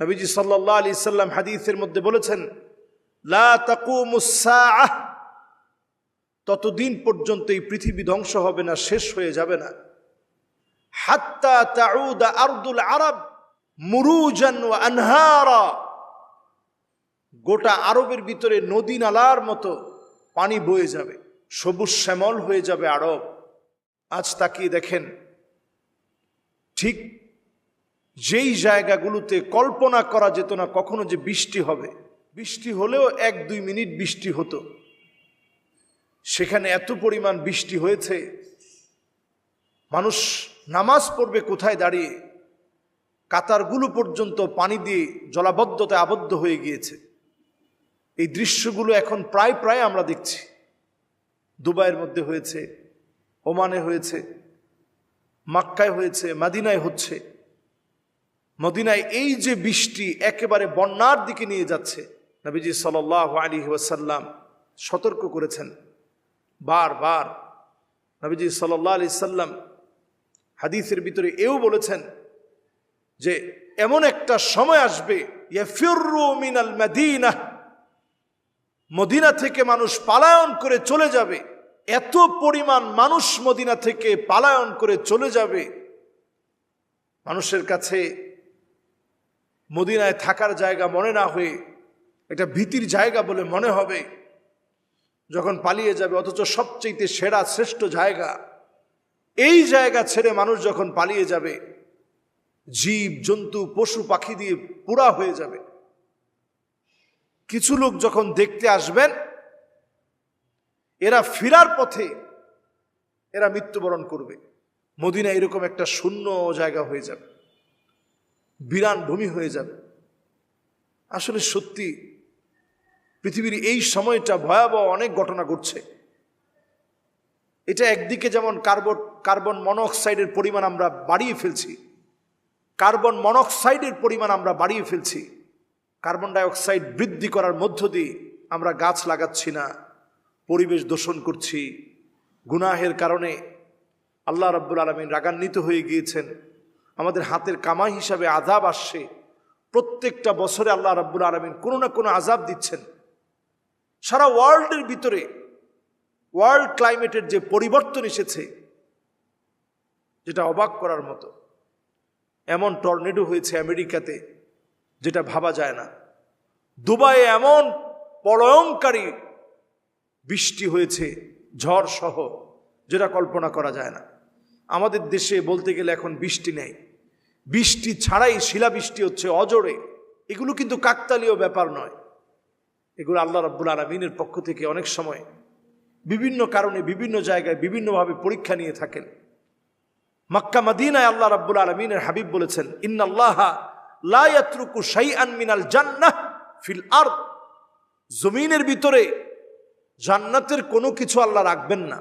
নবীজি সাল্লাহ আলি সাল্লাম হাদিসের মধ্যে বলেছেন, লা ততদিন পর্যন্ত এই পৃথিবী ধ্বংস হবে না, শেষ হয়ে যাবে না। হাত্তা তাউদা আরদুল আরব মুরুজান আনহারা। গোটা আরবের ভিতরে নদী নালার মতো পানি বয়ে যাবে, সবুজ শ্যামল হয়ে যাবে আরব। আজ তাকিয়ে দেখেন, ঠিক যেই জায়গাগুলোতে কল্পনা করা যেত না কখনো যে বৃষ্টি হবে, বৃষ্টি হলেও এক দুই মিনিট বৃষ্টি হতো। সেখানে এত পরিমাণ বৃষ্টি হয়েছে, মানুষ নামাজ পড়বে কোথায় দাঁড়িয়ে? কাতারগুলো পর্যন্ত পানি দিয়ে জলাবদ্ধতায় আবদ্ধ হয়ে গিয়েছে। এই দৃশ্যগুলো এখন প্রায় প্রায় আমরা দেখছি। দুবাইয়ের মধ্যে হয়েছে, ওমানে হয়েছে, মাক্কায় হয়েছে, মাদিনায় হচ্ছে। মদিনায় এই যে বৃষ্টি একেবারে বন্যার দিকে নিয়ে যাচ্ছে, নবীজি সাল আলী ওয়াসাল্লাম সতর্ক করেছেন। বারবার নবীজি সাল্লাহ আলি সাল্লাম হাদিসের ভিতরে এও বলেছেন যে, এমন একটা সময় আসবে মিনাল মাদিনা, মদিনা থেকে মানুষ পালায়ন করে চলে যাবে, এত পরিমাণ মানুষ মদিনা থেকে পালায়ন করে চলে যাবে। মানুষের কাছে মদিনায় থাকার জায়গা মনে না হয়ে এটা ভীতির জায়গা বলে মনে হবে, যখন পালিয়ে যাবে, অথচ সবচেয়ে সেরা, শ্রেষ্ঠ জায়গা। এই জায়গা ছেড়ে মানুষ যখন পালিয়ে যাবে, জীব, জন্তু, পশু, পাখি দিয়ে পুরা হয়ে যাবে। কিছু লোক যখন দেখতে আসবেন, এরা ফিরার পথে এরা মৃত্যুবরণ করবে। মদিনা এরকম একটা শূন্য জায়গা হয়ে যাবে। বিরান ভূমি হয়ে যাবে। আসলে সত্যি, পৃথিবীর এই সময়টা ভয়াবহ অনেক ঘটনা ঘটছে। এটা একদিকে যেমন কার্বন কার্বন মনোক্সাইডের পরিমাণ আমরা বাড়িয়ে ফেলছি, কার্বন মনোক্সাইডের পরিমাণ আমরা বাড়িয়ে ফেলছি, কার্বন ডাইঅক্সাইড বৃদ্ধি করার মধ্য দিয়ে আমরা গাছ লাগাচ্ছি না, পরিবেশ দূষণ করছি। গুনাহের কারণে আল্লাহ রাব্বুল আলমিন রাগান্বিত হয়ে গিয়েছেন। আমাদের হাতের কামাই হিসাবে আজাব আসছে। প্রত্যেকটা বছরে আল্লাহ রাব্বুল আলমিন কোনো না কোনো আজাব দিচ্ছেন। সারা ওয়ার্ল্ডের ভিতরে ওয়ার্ল্ড ক্লাইমেটের যে পরিবর্তন এসেছে, যেটা অবাক করার মতো। এমন টর্নেডো হয়েছে আমেরিকাতে, যেটা ভাবা যায় না। দুবাইয়ে এমন প্রলয়ঙ্কারী বৃষ্টি হয়েছে ঝড় সহ যেটা কল্পনা করা যায় না। আমাদের দেশে বলতে গেলে এখন বৃষ্টি নেই। বৃষ্টি ছাড়াই শিলাবৃষ্টি হচ্ছে অজরে। এগুলো কিন্তু কাকতালীয় ব্যাপার নয়। এগুলো আল্লাহ রব্বুল আলমিনের পক্ষ থেকে অনেক সময় বিভিন্ন কারণে বিভিন্ন জায়গায় বিভিন্নভাবে পরীক্ষা নিয়ে থাকেন। মক্কা মদিনায় আল্লাহ রাব্বুল আলমিনের হাবিব বলেছেন, ইন্নাল্লাহ লায়াত্রুকু শাইআন মিনাল জান্নাহ ফিল আর জমিনের ভিতরে জান্নাতের কোনো কিছু আল্লাহ রাখবেন না।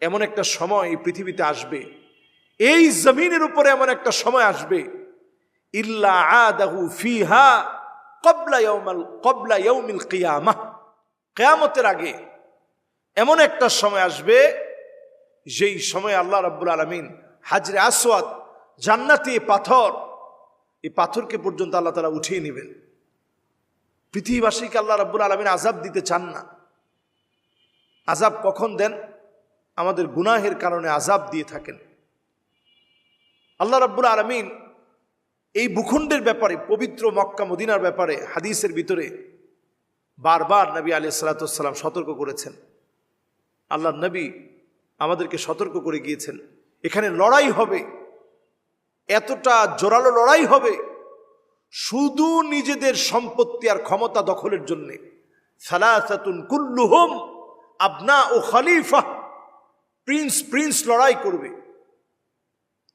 এমন একটা সময় এই পৃথিবীতে আসবে। এই জমিনের উপরে এমন একটা সময় আসবে। ইল্লা আদাহু ফিহা কবলা ইয়াউমাল, কবলা ইয়াউমিল কিয়ামাহ কিয়ামতের আগে এমন একটা সময় আসবে, যেই সময় আল্লাহ রাব্বুল আলমিন হাজরে আসওয়াদ, জান্নাতি পাথর, এই পাথরকে পর্যন্ত আল্লাহ তালা উঠিয়ে নেবেন। পৃথিবীবাসীকে আল্লাহ রাব্বুল আলমিন আজাব দিতে চান না। আজাব কখন দেন? আমাদের গুনাহের কারণে আজাব দিয়ে থাকেন। আল্লাহ রাব্বুল আলমিন এই ভূখণ্ডের ব্যাপারে, পবিত্র মক্কা মদিনার ব্যাপারে, হাদিসের ভিতরে বারবার নবী আলি সালাতাম সতর্ক করেছেন। আল্লাহ নবী আমাদেরকে সতর্ক করে গিয়েছেন। এখানে লড়াই হবে, এতটা জোরালো লড়াই হবে, শুধু নিজেদের সম্পত্তি আর ক্ষমতা দখলের জন্যে। সালাসাতুন কুল্লুহম আপনা ও খলিফা প্রিন্স প্রিন্স লড়াই করবে।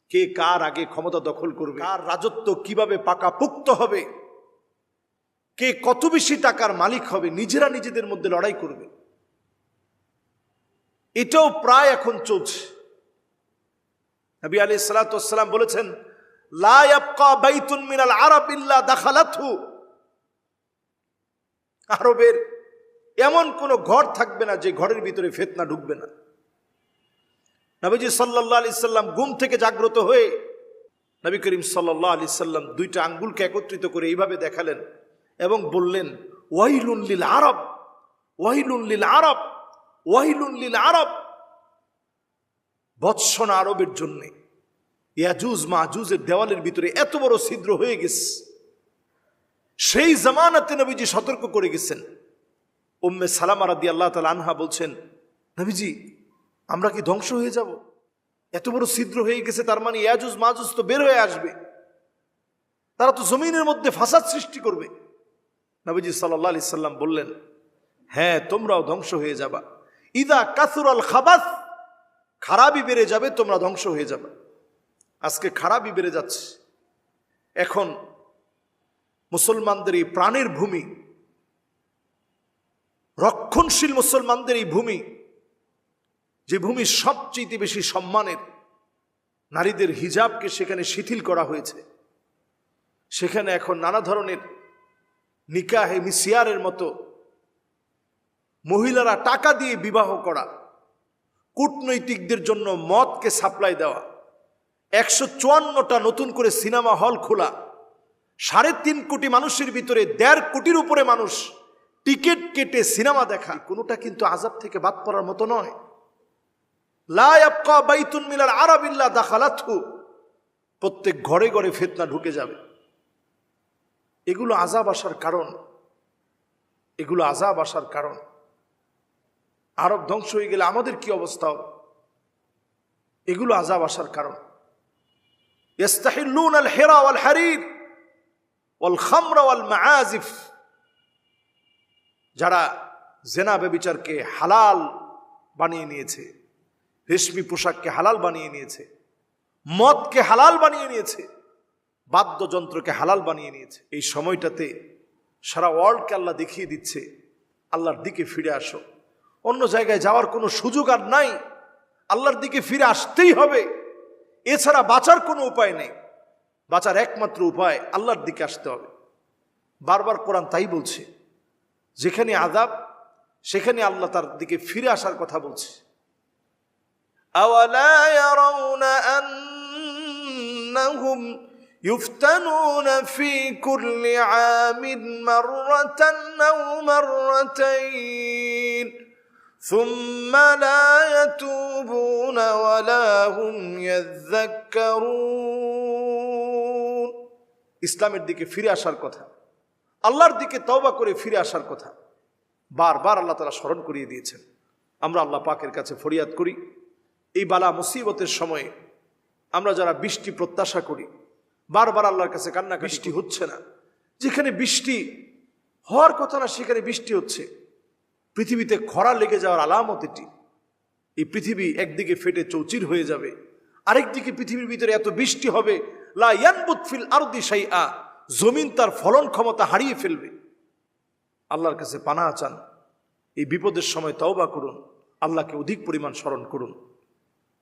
কে কার আগে ক্ষমতা দখল করবে? কার রাজত্ব কীভাবে পাকাপুক্ত হবে? কে কত বেশি টাকার মালিক হবে? নিজেরা নিজেদের মধ্যে লড়াই করবে। এটাও প্রায় এখন চলছে। নবী আলী সালাতাম বলেছেন আরবের এমন কোন ঘর থাকবে না যে ঘরের ভিতরে ফেতনা ঢুকবে না। নবীজি সাল্লাহ আলি সাল্লাম ঘুম থেকে জাগ্রত হয়ে নবী করিম সাল্লাহ আলি সাল্লাম দুইটা আঙ্গুলকে একত্রিত করে এইভাবে দেখালেন এবং বললেন ওয়াইলুল্লিল আরব ওয়াইলুল্লিল আরব ওয়াইলুল্লিল আরব। বৎসন আরবের জন্যে। ইয়াজুজ মাহুজের দেওয়ালের ভিতরে এত বড় ছিদ্র হয়ে গেছে। সেই জামানাতে নবীজি সতর্ক করে গেছেন। উম্মে সালামা রাদি আল্লাহ তালা আনহা বলছেন, নবীজি আমরা কি ধ্বংস হয়ে যাব? এত বড় ছিদ্র হয়ে গেছে, তার মানে ইয়াজুজ মাজুজ তো বের হয়ে আসবে। তারা তো জমিনের মধ্যে ফাসাদ সৃষ্টি করবে। নবীজি সাল্লাহ আলি সাল্লাম বললেন হ্যাঁ তোমরাও ধ্বংস হয়ে যাবা। ইদা কাসুর আল খাবাস, খারাপই বেড়ে যাবে, তোমরা ধ্বংস হয়ে যাবে। আজকে খারাপই বেড়ে যাচ্ছে। এখন মুসলমানদের এই প্রাণের ভূমি, রক্ষণশীল মুসলমানদের এই ভূমি যে ভূমি সবচেয়ে বেশি সম্মানের, নারীদের হিজাবকে সেখানে শিথিল করা হয়েছে। সেখানে এখন নানা ধরনের নিকাহে মিসিয়ারের মতো মহিলারা টাকা দিয়ে বিবাহ করা, কূটনৈতিকদের জন্য মদকে সাপ্লাই দেওয়া, একশো চুয়ান্নটা নতুন করে সিনেমা হল খোলা, সাড়ে তিন কোটি মানুষের ভিতরে দেড় কোটির উপরে মানুষ টিকিট কেটে সিনেমা দেখা, কোনোটা কিন্তু আজাব থেকে বাদ পড়ার মতো নয়। বাইতুন মিলার আরাবিল্লা প্রত্যেক ঘরে ঘরে ফেতনা ঢুকে যাবে। এগুলো আজাব আসার কারণ। এগুলো আজাব আসার কারণ। আরব ধ্বংস হয়ে গেলে আমাদের কি অবস্থা হবে? এগুলো আজাব আসার কারণ। হেরা খামরা যারা জেনা বেবিচারকে হালাল বানিয়ে নিয়েছে রেশমি পোশাককে হালাল বানিয়ে নিয়েছে, মদকে হালাল বানিয়ে নিয়েছে, বাদ্যযন্ত্রকে হালাল বানিয়ে নিয়েছে। এই সময়টাতে সারা ওয়ার্ল্ডকে আল্লাহ দেখিয়ে দিচ্ছে, আল্লাহর দিকে ফিরে আসো। অন্য জায়গায় যাওয়ার কোনো সুযোগ আর নাই, আল্লাহর দিকে ফিরে আসতেই হবে। এছাড়া বাঁচার কোনো উপায় নেই। বাঁচার একমাত্র উপায় আল্লাহর দিকে আসতে হবে। বারবার কোরআন তাই বলছে, যেখানে আদাব সেখানে আল্লাহ তার দিকে ফিরে আসার কথা বলছে। أولا يرون أنهم يفتنون في كل عام مرة أو مرتين ثم لا يتوبون ولا هم يذكرون ইসলামের দিকে ফিরে আসার কথা আল্লাহর দিকে তওবা করে ফিরে আসার কথা বারবার আল্লাহ তালা স্মরণ করিয়ে দিয়েছেন আমরা আল্লাহ পাকের কাছে ফরিয়াদ করি এই বালা মুসিবতের সময়ে আমরা যারা বৃষ্টি প্রত্যাশা করি বারবার আল্লাহর কাছে কান্না বৃষ্টি হচ্ছে না। যেখানে বৃষ্টি হওয়ার কথা না সেখানে বৃষ্টি হচ্ছে। পৃথিবীতে খরা লেগে যাওয়ার আলামত এটি। এই পৃথিবী একদিকে ফেটে চৌচির হয়ে যাবে আরেকদিকে পৃথিবীর ভিতরে এত বৃষ্টি হবে লা ইয়ানবুত ফিল আরদি শাইআ জমিন তার ফলন ক্ষমতা হারিয়ে ফেলবে। আল্লাহর কাছে পানা চান। এই বিপদের সময় তওবা করুন। আল্লাহকে অধিক পরিমাণ স্মরণ করুন।